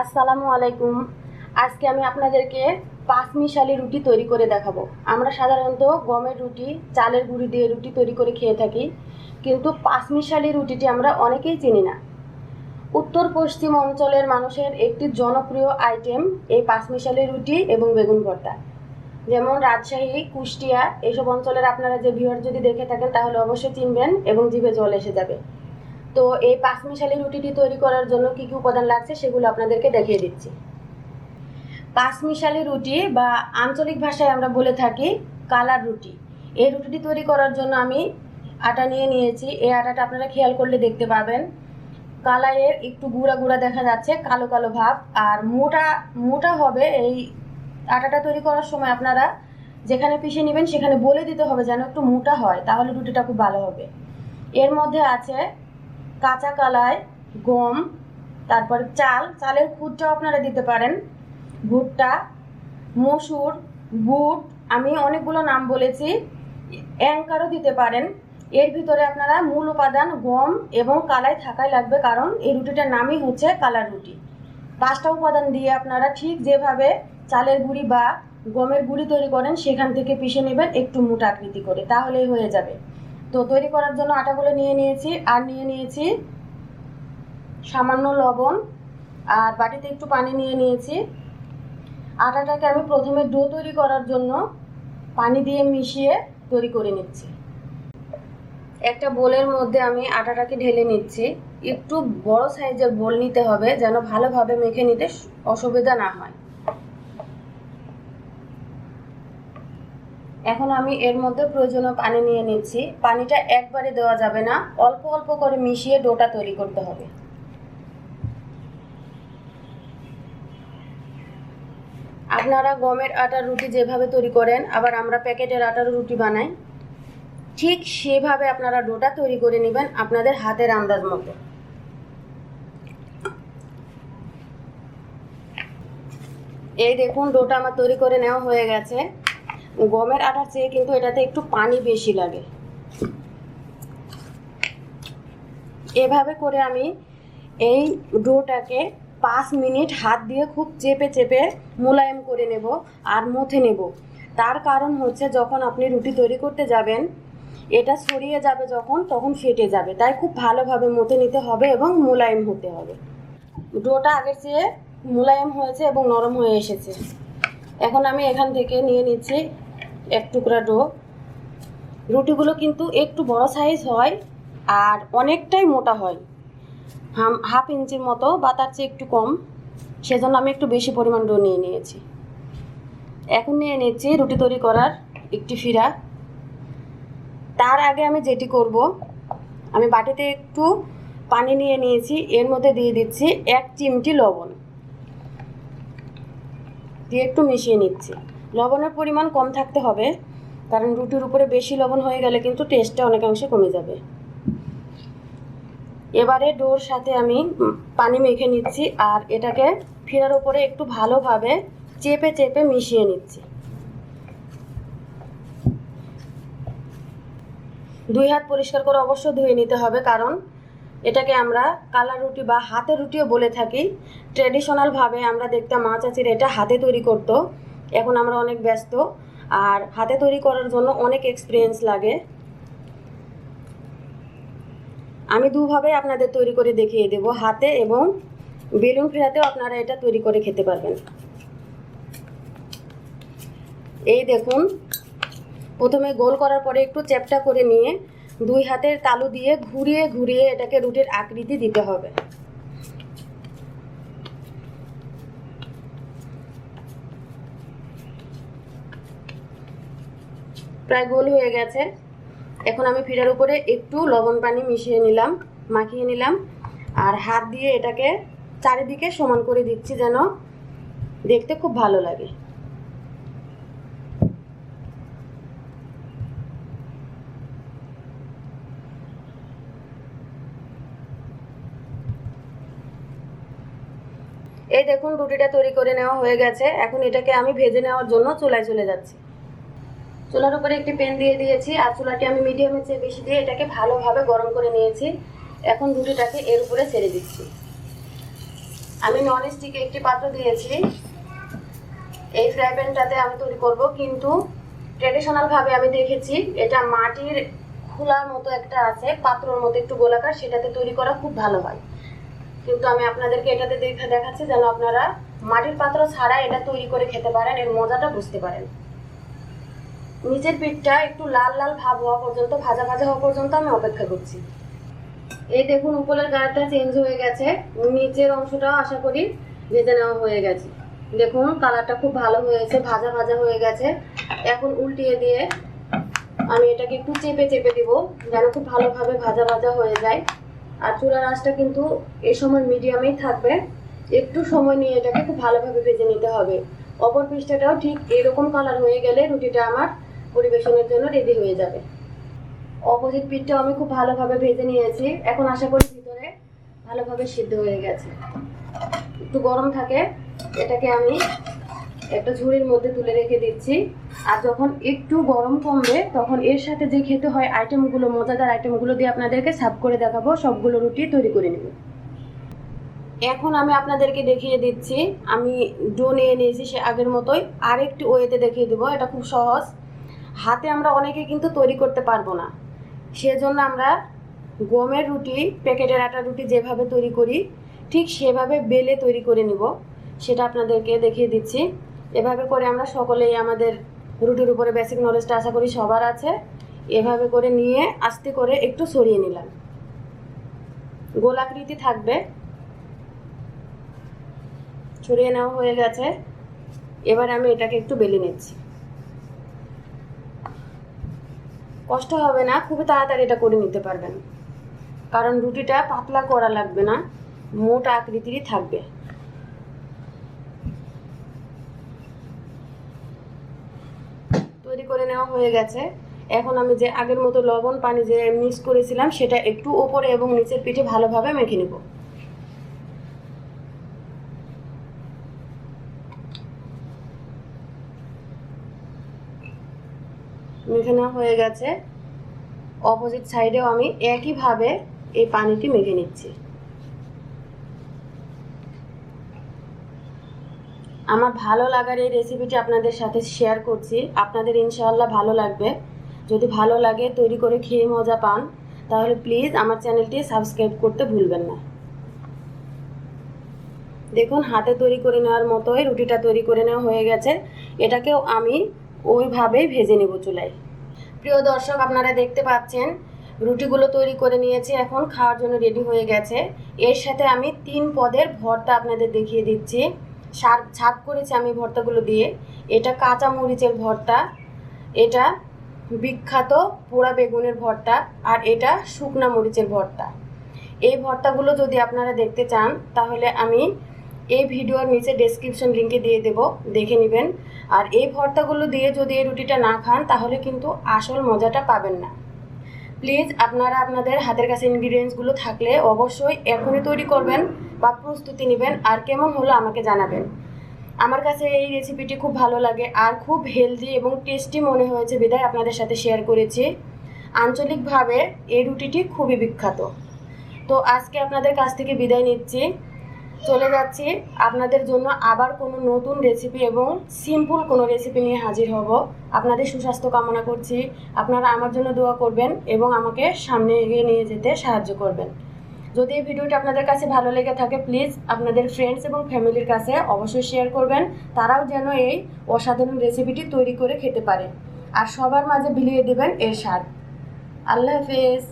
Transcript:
আসসালামু আলাইকুম। আজকে আমি আপনাদেরকে পাঁচ মিশালি রুটি তৈরি করে দেখাবো। আমরা সাধারণত গমের রুটি, চালের গুঁড়ি দিয়ে রুটি তৈরি করে খেয়ে থাকি, কিন্তু পাঁচ মিশালি রুটিটি আমরা অনেকেই চিনি না। উত্তর পশ্চিম অঞ্চলের মানুষের একটি জনপ্রিয় আইটেম এই পাঁচ মিশালি রুটি এবং বেগুন ভর্তা। যেমন রাজশাহী, কুষ্টিয়া এইসব অঞ্চলের আপনারা যে ভিউয়ার যদি দেখে থাকেন তাহলে অবশ্যই চিনবেন এবং জিভে জল এসে যাবে। তো এই পাঁচ মিশালি রুটিটি তৈরি করার জন্য কি কি উপাদান লাগছে সেগুলো আপনাদেরকে দেখিয়ে দিচ্ছি। পাঁচ মিশালি রুটি বা আঞ্চলিক ভাষায় আমরা বলে থাকি কালার রুটি। এই রুটিটি তৈরি করার জন্য আমি আটা নিয়ে নিয়েছি। এই আটাটা আপনারা খেয়াল করলে দেখতে পাবেন। কালারের একটু গুঁড়া গুঁড়া দেখা যাচ্ছে, কালো কালো ভাব। আর মোটা মোটা হবে এই আটাটা তৈরি করার সময় আপনারা যেখানে পিষে নেবেন সেখানে বলে দিতে হবে যেন একটু মোটা হয়, তাহলে রুটিটা খুব ভালো হবে। এর মধ্যে আছে কাঁচা কালাই গম, তারপর চাল। চালের খুদটাও আপনারা দিতে পারেন। ভুট্টা, মসুর, বুট, আমি অনেকগুলো নাম বলেছি। অ্যাঙ্কারও দিতে পারেন। এর ভিতরে আপনারা মূল উপাদান, গম এবং কালাই থাকাই লাগবে, কারণ এই রুটিটার নামই হচ্ছে কালার রুটি। পাঁচটা উপাদান দিয়ে আপনারা ঠিক যেভাবে চালের গুঁড়ি বা গমের গুঁড়ি তৈরি করেন, সেখান থেকে পিষে নেবেন একটু মোটা আকৃতি করে, তাহলেই হয়ে যাবে। তো তৈরি করার জন্য আটাগুলো নিয়ে নিয়েছি, আর নিয়ে নিয়েছি সামান্য লবণ, আর বাটিতে একটু পানি নিয়ে নিয়েছি। আটাটাকে আমি প্রথমে ডো তৈরি করার জন্য পানি দিয়ে মিশিয়ে তৈরি করে নিচ্ছি। একটা বোলের মধ্যে আমি আটাটাকে ঢেলে নিচ্ছি। একটু বড় সাইজের বোল নিতে হবে যেন ভালোভাবে মেখে নিতে অসুবিধা না হয়। এখন আমি এর মধ্যে প্রয়োজনীয় পানি নিয়ে নিচ্ছি। পানিটা একবারে দেওয়া যাবে না। অল্প অল্প করে মিশিয়ে ডোটা তৈরি করতে হবে। আপনারা গমের আটার রুটি যেভাবে তৈরি করেন, আবার আমরা প্যাকেটের আটার রুটি বানাই, ঠিক সেভাবে আপনারা ডোটা তৈরি করে নেবেন আপনাদের হাতের আন্দাজ মতো। এই দেখুন, ডোটা আমার তৈরি করে নেওয়া হয়ে গেছে। গমের আটার চেয়ে কিন্তু এটাতে একটু পানি বেশি লাগে। এভাবে করে আমি এই ডোটাকে পাঁচ মিনিট হাত দিয়ে খুব চেপে চেপে মোলায়েম করে নেব আর মুথে নেব। তার কারণ হচ্ছে যখন আপনি রুটি তৈরি করতে যাবেন, এটা ছড়িয়ে যাবে যখন, তখন ফেটে যাবে। তাই খুব ভালোভাবে মুথে নিতে হবে এবং মোলায়েম হতে হবে। ডোটা আগের চেয়ে মোলায়েম হয়েছে এবং নরম হয়ে এসেছে। এখন আমি এখান থেকে নিয়ে নিচ্ছি এক টুকরা ডো। রুটিগুলো কিন্তু একটু বড় সাইজ হয় আর অনেকটাই মোটা হয়। হাফ ইঞ্চির মতো বা তার চেয়ে একটু কম। সেজন্য আমি একটু বেশি পরিমাণ ডো নিয়ে নিয়েছি। এখন নিয়ে নিচ্ছি রুটি তৈরি করার একটি ফিরা। তার আগে আমি যেটি করব, আমি বাটিতে একটু পানি নিয়ে নিয়েছি। এর মধ্যে দিয়ে দিচ্ছি এক চিমটি লবণ। দিয়ে একটু মিশিয়ে নিচ্ছি। লবণের পরিমাণ কম থাকতে হবে, কারণ রুটির উপরে বেশি লবণ হয়ে গেলে কিন্তু টেস্টটা অনেকাংশে কমে যাবে। এবারে ডোর সাথে আমি পানি মেখে নিচ্ছি আর এটাকে ফিরার উপরে একটু ভালোভাবে চেপে চেপে মিশিয়ে নিচ্ছি। দুই হাত পরিষ্কার করে অবশ্য ধুয়ে নিতে হবে, কারণ এটাকে আমরা কালা রুটি বা হাতে রুটিও বলে থাকি। ট্রেডিশনালভাবে আমরা দেখতাম মা চাচির এটা হাতে তৈরি করতো। এখন আমরা অনেক ব্যস্ত, আর হাতে তৈরি করার জন্য অনেক এক্সপিরিয়েন্স লাগে। আমি দুভাবে আপনাদের তৈরি করে দেখিয়ে দেব, হাতে এবং বেলুন ফেরাতেও আপনারা এটা তৈরি করে খেতে পারবেন। এই দেখুন, প্রথমে গোল করার পরে একটু চ্যাপটা করে নিয়ে দুই হাতের তালু দিয়ে ঘুরিয়ে ঘুরিয়ে এটাকে রুটির আকৃতি দিতে হবে। প্রায় গোল হয়ে গেছে। এখন আমি ফিরার উপরে একটু লবণ পানি মিশিয়ে নিলাম, মাখিয়ে নিলাম, আর হাত দিয়ে এটাকে চারিদিকে সমান করে দিচ্ছি যেন দেখতে খুব ভালো লাগে। এই দেখুন রুটিটা তৈরি করে নেওয়া হয়ে গেছে। এখন এটাকে আমি ভেজে নেওয়ার জন্য চুলায় চলে যাচ্ছি। চুলার উপরে একটি প্যান দিয়ে দিয়েছি আর চুলাটি আমি মিডিয়ামের চেয়ে বেশি দিয়ে এটাকে ভালোভাবে গরম করে নিয়েছি। এখন রুটিটাকে এর উপরে ছেড়ে দিচ্ছি। আমি নন স্টিক একটি পাত্র দিয়েছি। এই ফ্রাই প্যানটাতে আমি তৈরি করব, কিন্তু ট্রেডিশনাল ভাবে আমি দেখেছি এটা মাটির খোলার মতো একটা আছে, পাত্রর মতো একটু গোলাকার, সেটাতে তৈরি করা খুব ভালো হয়। কিন্তু আমি আপনাদেরকে এটাতে দেখে দেখাচ্ছি যেন আপনারা মাটির পাত্র ছাড়া এটা তৈরি করে খেতে পারেন, এর মজাটা বুঝতে পারেন। নিচের পিঠটা একটু লাল লাল ভাব হওয়া পর্যন্ত, ভাজা ভাজা হওয়া পর্যন্ত আমি অপেক্ষা করছি। এই দেখুন উপরের গাড়িটা চেঞ্জ হয়ে গেছে। নিচের অংশটাও আশা করি ভেজে নেওয়া হয়ে গেছে। দেখুন কালারটা খুব ভালো হয়েছে, ভাজা ভাজা হয়ে গেছে। এখন উল্টিয়ে দিয়ে আমি এটাকে একটু চেপে চেপে দিব, যেন খুব ভালোভাবে ভাজা ভাজা হয়ে যায়। আর চুলার আঁচটা কিন্তু এই সময় মিডিয়ামেই থাকবে। একটু সময় নিয়ে এটাকে খুব ভালোভাবে ভেজে নিতে হবে। অপর পৃষ্ঠাটাও ঠিক এরকম কালার হয়ে গেলে রুটিটা আমার পরিবেশনের জন্য রেডি হয়ে যাবে। অপোজিট পিঠটাও আমি খুব ভালোভাবে ভেজে নিয়েছি। এখন আশা করি ভিতরে ভালোভাবে সিদ্ধ হয়ে গেছে। একটু গরম থাকে, এটাকে আমি একটা ঝুড়ির মধ্যে তুলে রেখে দিচ্ছি। আর যখন একটু গরম কমবে, তখন এর সাথে যে খেতে হয় আইটেমগুলো মজাদার আইটেমগুলো দিয়ে আপনাদেরকে সাফ করে দেখাবো। সবগুলো রুটি তৈরি করে নেব। এখন আমি আপনাদেরকে দেখিয়ে দিচ্ছি। আমি ডো নিয়ে নিয়েছি সে আগের মতোই। আরেকটি ওয়েতে দেখিয়ে দেবো। এটা খুব সহজ। হাতে আমরা অনেকে কিন্তু তৈরি করতে পারব না। সেজন্য আমরা গমের রুটি, প্যাকেটের আটা রুটি যেভাবে তৈরি করি, ঠিক সেভাবে বেলে তৈরি করে নিব। সেটা আপনাদেরকে দেখিয়ে দিচ্ছি। এভাবে করে আমরা সকলেই আমাদের রুটির উপরে বেসিক নলেজটা আশা করি সবার আছে। এভাবে করে নিয়ে আস্তে করে একটু সরিয়ে নিলাম। গোলাকৃতি থাকবে। ছড়িয়ে নেওয়া হয়ে গেছে। এবার আমি এটাকে একটু বেলে নিচ্ছি। কষ্ট হবে না, খুবই তাড়াতাড়ি এটা করে নিতে পারবেন। কারণ রুটিটা পাতলা করা লাগবে না, মোটা আকৃতিরই থাকবে। তৈরি করে নেওয়া হয়ে গেছে। এখন আমি যে আগের মতো লবণ পানি যে মিক্স করেছিলাম, সেটা একটু ওপরে এবং নিচের পিঠে ভালোভাবে মেখে নেব। মেখে হয়ে গেছে। অপোজিট সাইডেও আমি একইভাবে এই পানিটি মেখে নিচ্ছি। আমার ভালো লাগার এই রেসিপিটি আপনাদের সাথে শেয়ার করছি। আপনাদের ইনশাআল্লাহ ভালো লাগবে। যদি ভালো লাগে, তৈরি করে খেয়ে মজা পান, তাহলে প্লিজ আমার চ্যানেলটি সাবস্ক্রাইব করতে ভুলবেন না। দেখুন, হাতে তৈরি করে নেওয়ার মতোই রুটিটা তৈরি করে নেওয়া হয়ে গেছে। এটাকেও আমি ওইভাবেই ভেজে নেব চুলায়। প্রিয় দর্শক, আপনারা দেখতে পাচ্ছেন, রুটিগুলো তৈরি করে নিয়েছি, এখন খাওয়ার জন্য রেডি হয়ে গেছে। এর সাথে আমি তিন পদের ভর্তা আপনাদের দেখিয়ে দিচ্ছি। সার ছাপ করেছি আমি ভর্তাগুলো দিয়ে। এটা কাঁচা মরিচের ভর্তা, এটা বিখ্যাত পোড়া বেগুনের ভর্তা, আর এটা শুকনা মরিচের ভর্তা। এই ভর্তাগুলো যদি আপনারা দেখতে চান, তাহলে আমি এই ভিডিওর নিচে ডেসক্রিপশন লিঙ্কে দিয়ে দেব, দেখে নেবেন। আর এই ভর্তাগুলো দিয়ে যদি এই রুটিটা না খান, তাহলে কিন্তু আসল মজাটা পাবেন না। প্লিজ আপনারা আপনাদের হাতের কাছে ইনগ্রিডিয়েন্টসগুলো থাকলে অবশ্যই এখনই তৈরি করবেন বা প্রস্তুতি নেবেন, আর কেমন হলো আমাকে জানাবেন। আমার কাছে এই রেসিপিটি খুব ভালো লাগে, আর খুব হেলদি এবং টেস্টি মনে হয়েছে বিদায় আপনাদের সাথে শেয়ার করেছি। আঞ্চলিকভাবে এই রুটিটি খুবই বিখ্যাত। তো আজকে আপনাদের কাছ থেকে বিদায় নিচ্ছি। চলে যাচ্ছি। আপনাদের জন্য আবার কোনো নতুন রেসিপি এবং সিম্পল কোনো রেসিপি নিয়ে হাজির হব। আপনাদের সুস্বাস্থ্য কামনা করছি। আপনারা আমার জন্য দোয়া করবেন এবং আমাকে সামনে এগিয়ে নিয়ে যেতে সাহায্য করবেন। যদি এই ভিডিওটি আপনাদের কাছে ভালো লেগে থাকে প্লিজ আপনাদের ফ্রেন্ডস এবং ফ্যামিলির কাছে অবশ্যই শেয়ার করবেন। তারাও যেন এই অসাধারণ রেসিপিটি তৈরি করে খেতে পারে। আর সবার মাঝে বিলিয়ে দেবেন এর স্বাদ। আল্লাহ হাফেজ।